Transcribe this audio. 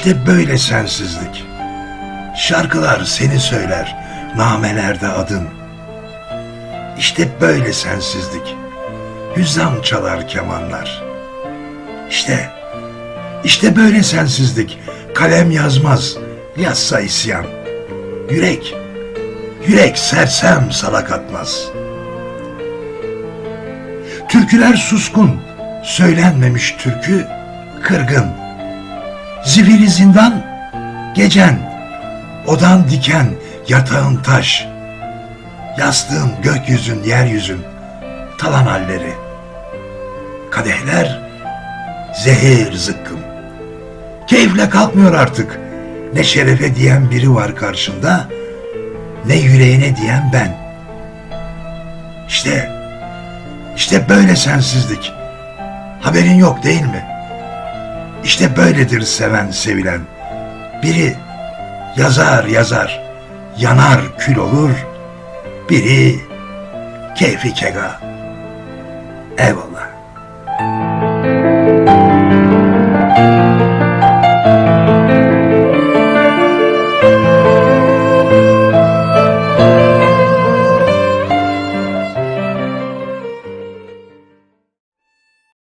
İşte böyle sensizlik. Şarkılar seni söyler, namelerde adın. İşte böyle sensizlik. Hüzzam çalar kemanlar. İşte, işte böyle sensizlik. Kalem yazmaz, yazsa isyan. Yürek, yürek sersem salak atmaz. Türküler suskun, söylenmemiş türkü kırgın. Zifiri zindan, gecen, odan diken, yatağın taş, yastığın gökyüzün, yeryüzün, talan halleri, kadehler, zehir zıkkım. Keyifle kalkmıyor artık, ne şerefe diyen biri var karşında, ne yüreğine diyen ben. İşte, işte böyle sensizlik. Haberin yok değil mi? İşte böyledir seven sevilen. Biri yazar yazar, yanar kül olur. Biri keyfi kega. Eyvallah.